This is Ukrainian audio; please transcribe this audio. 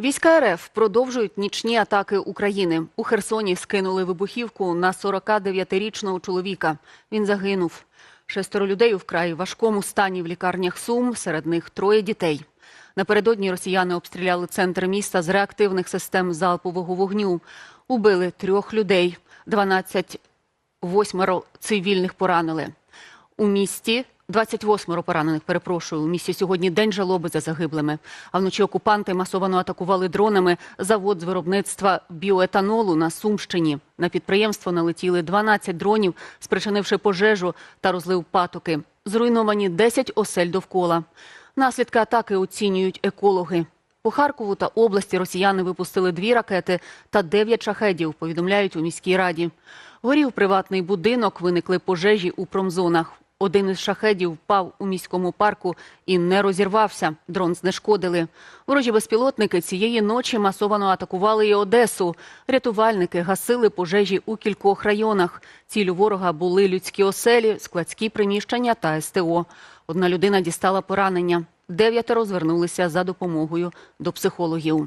Війська РФ продовжують нічні атаки України. У Херсоні скинули вибухівку на 49-річного чоловіка. Він загинув. Шестеро людей у вкрай важкому стані в лікарнях Сум, серед них троє дітей. Напередодні росіяни обстріляли центр міста з реактивних систем залпового вогню. Убили трьох людей, 12 восьмеро цивільних поранили. У місті 28 поранених, перепрошую. У місті сьогодні день жалоби за загиблими. А вночі окупанти масово атакували дронами завод з виробництва біоетанолу на Сумщині. На підприємство налетіли 12 дронів, спричинивши пожежу та розлив патоки. Зруйновані 10 осель довкола. Наслідки атаки оцінюють екологи. По Харкову та області росіяни випустили дві ракети та дев'ять шахедів, повідомляють у міській раді. Горів приватний будинок, виникли пожежі у промзонах. Один із шахедів впав у міському парку і не розірвався. Дрон знешкодили. Ворожі безпілотники цієї ночі масово атакували і Одесу. Рятувальники гасили пожежі у кількох районах. Цілю ворога були людські оселі, складські приміщення та СТО. Одна людина дістала поранення. Дев'ятеро звернулися за допомогою до психологів.